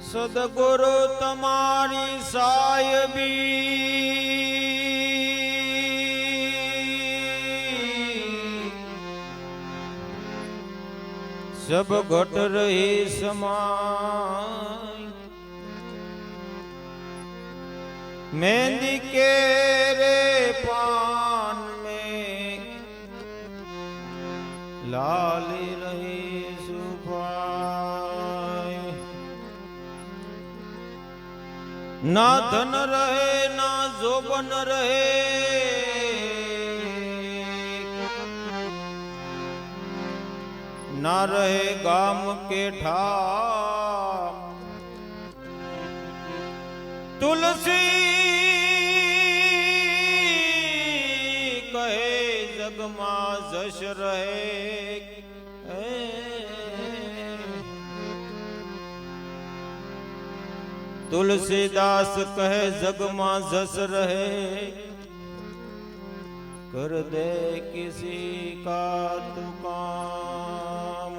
સદગુરુ તમારી સાયબી સબ ઘટ રહી સમાય મેંદી કે રે પાન में લાલી ના ધન રહે ના જોબન રહે ના રહે ગામ કે ઠામ તુલસી કહે જગમાં જશ तुलसीदास कहे, जग माँ जस रहे। कर दे किसी का तुकाम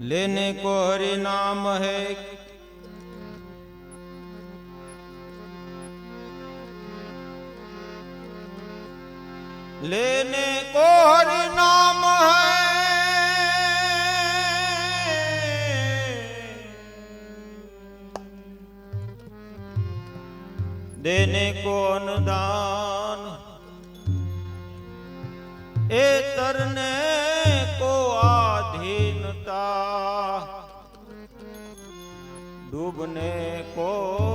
लेने को हरि नाम है। लेने તેને કોન દાન? એ તરને કો આધીનતા. ડૂબને કો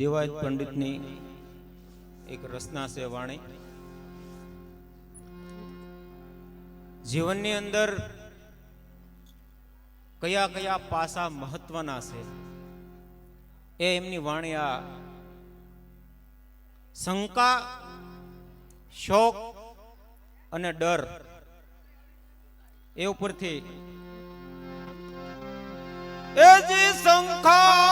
દેવાયત પંડિતની એક રચના છે વાણી. જીવનની અંદર કયા કયા પાસા મહત્વના છે એ એમની વાણી આ શંકા, શોક અને ડર એ ઉપરથી. એ જે શંખારે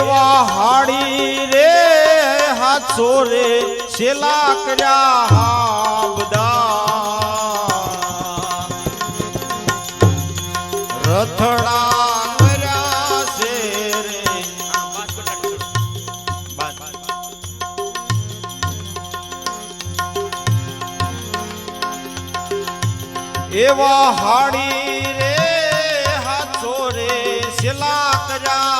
એવા હાડી રે, હાથો રે, શેલા કર્યા હા બધા. રથડા એવા હાડી રે, હાથો રે છેલા કર્યા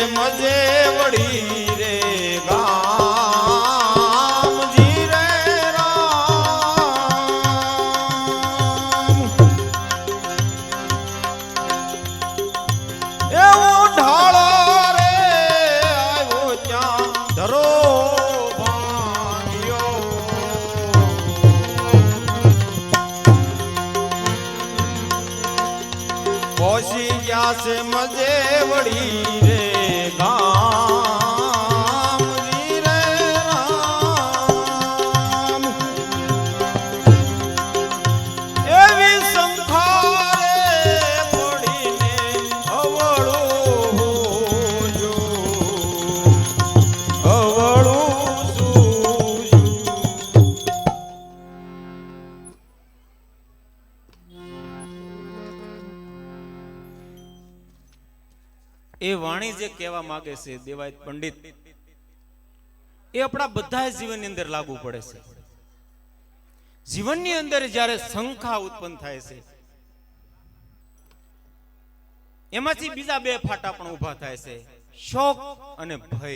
ma વાણી જે કહેવા માંગે છે, દેવાયત પંડિત, એ આપણા બધા જીવનની અંદર લાગુ પડે છે. જીવનની અંદર જ્યારે શંખા ઉત્પન્ન થાય છે, એમાંથી બીજા બે ફાટા પણ ઊભા થાય છે, શોક અને ભય.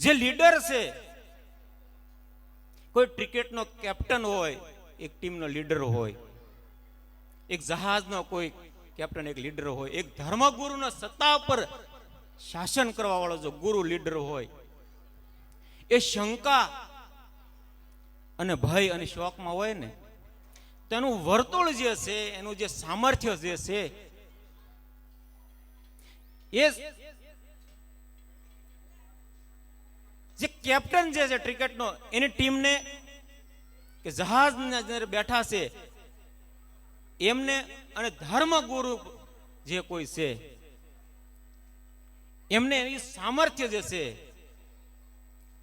જે લીડર છે, કોઈ ક્રિકેટનો કેપ્ટન હોય, એક ટીમનો લીડર હોય, એક જહાજનો કોઈ કેપ્ટન એક લીડર હોય, એક ધર્મગુરુના સત્તા પર શાસન કરવા વાળો જો ગુરુ લીડર હોય, એ શંકા અને ભય અને શોકમાં હોય ને, તેનું વર્તુળ જે છે, એનું જે સામર્થ્ય જે છે, એ જે કેપ્ટન જે છે, ક્રિકેટનો, એની ટીમને કે જહાજના બેઠા છે એમને અને ધર્મગુરુ જે કોઈ છે, એમને એની સામર્થ્ય જે છે,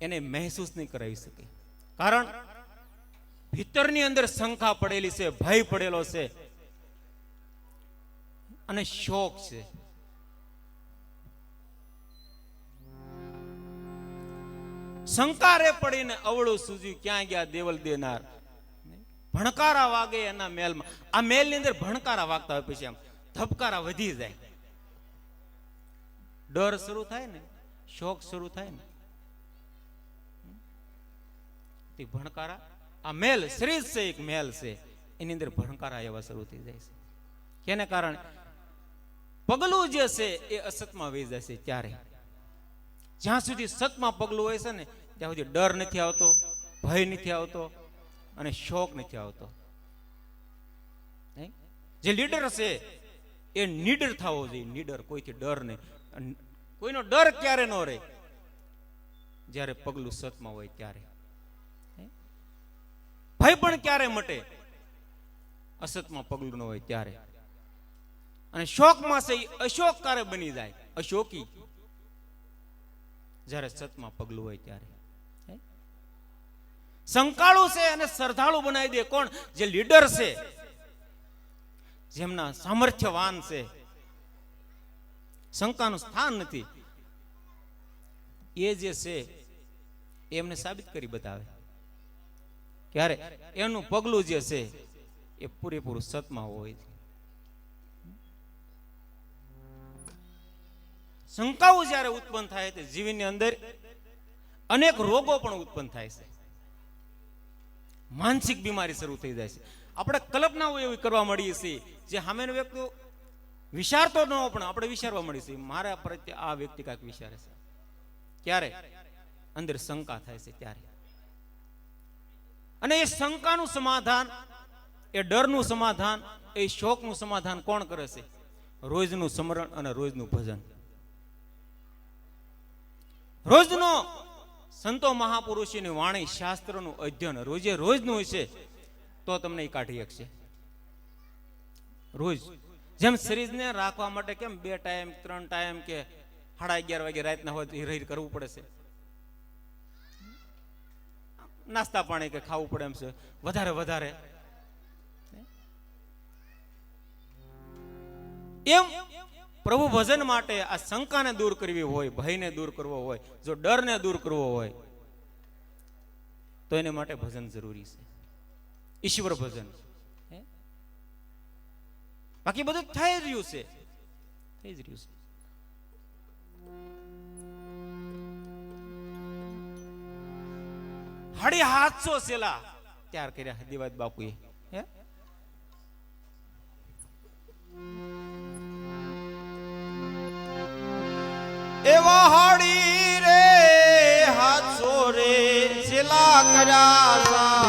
એને મહેસૂસ નહીં કરાવી શકે. કારણ ભીતરની અંદર શંકા પડેલી છે, ભય પડેલો છે, અને શોક છે. શંકારે પડીને અવળું સૂજ્યું, ક્યાં ગયા દેવલ દેનાર? ભણકારા વાગે એના મેલમાં. આ મેલની અંદર ભણકારા વાગતા હોય પછી આમ ધબકારા વધી જાય. ડર શરૂ થાય ને શોક શરૂ થાય ને. તે ભણકારા, આ મેલ શ્રી છે, એક મેલ છે. એની અંદર ભણકારા એવા શરૂ થઈ જાય છે. કેને કારણે? પગલું જે છે એ અસતમાં વહી છે ત્યારે જ્યાં સુધી સતમાં પગલું હોય છે ને, ત્યાં સુધી ડર નથી આવતો, ભય નથી આવતો અને શોક નથી આવતો. જે લીડર હશે, એ નીડર થવો જોઈએ. નીડર કોઈથી ડર નહીં. કોઈનો ડર ક્યારે ન રહે? જ્યારે પગલું સતમાં હોય ત્યારે? ભય પણ ક્યારે મટે? અસતમાં પગલું ન હોય ત્યારે. અને શોકમાં છે અશોક ક્યારે બની જાય? અશોકી. જ્યારે સતમાં પગલું હોય ત્યારે? સંકાળું છે અને શ્રદ્ધાળુ બનાવી દે. કોણ? જે લીડર છે. જેમના સામર્થ્યવાન છે. શંકાનું સ્થાન નથી. એ જે છે એમને સાબિત કરી બતાવે. ક્યારે? એનું પગલું જે છે, એ પૂરેપૂરું સતમાં હોય. શંકાઓ જ્યારે ઉત્પન્ન થાય છે, જીવનની અંદર અનેક રોગો પણ ઉત્પન્ન થાય છે. માનસિક બીમારી શરૂ થઈ જાય છે. આપણે કલ્પનાઓ એવી કરવા મળીએ છીએ જે સામેનો વ્યક્તિ વિચારતો ન પણ આપણે વિચારવા મળીએ છીએ, મારા પ્રત્યે આ વ્યક્તિ કાંઈક વિચારે છે. ક્યારે? અંદર શંકા થાય છે ત્યારે. અને એ શંકાનું સમાધાન, એ ડરનું સમાધાન, એ શોકનું સમાધાન કોણ કરે છે? રોજનું સ્મરણ અને રોજનું ભજન. રોજનો સંતો મહાપુરુષોની વાણી શાસ્ત્રનું અધ્યયન રોજે રોજનું હશે તો તમને એ કાઢી શકશે. રોજ. જેમ શરીરને રાખવા માટે કેમ બે ટાઈમ ત્રણ ટાઈમ કે સાડા અગિયાર વાગે રાતના હોય રહી કરવું પડે છે. નાસ્તા પાણી કે ખાવું પડે એમ છે. વધારે વધારે. એમ પ્રભુ ભજન માટે આ શંકાને દૂર કરવી હોય, ભયને દૂર કરવો હોય, જો ડરને દૂર કરવો હોય, તો એને માટે ભજન જરૂરી છે. ઈશ્વર ભજન? બાકી બધું થઈ જ રહ્યું છે. થઈ જ રહ્યું છે. હાડી હાથસો સેલા. ત્યાર કર્યા હદીવાદ બાપુએ. એવા હાડી રે હાથસો રે સિલા કર્યા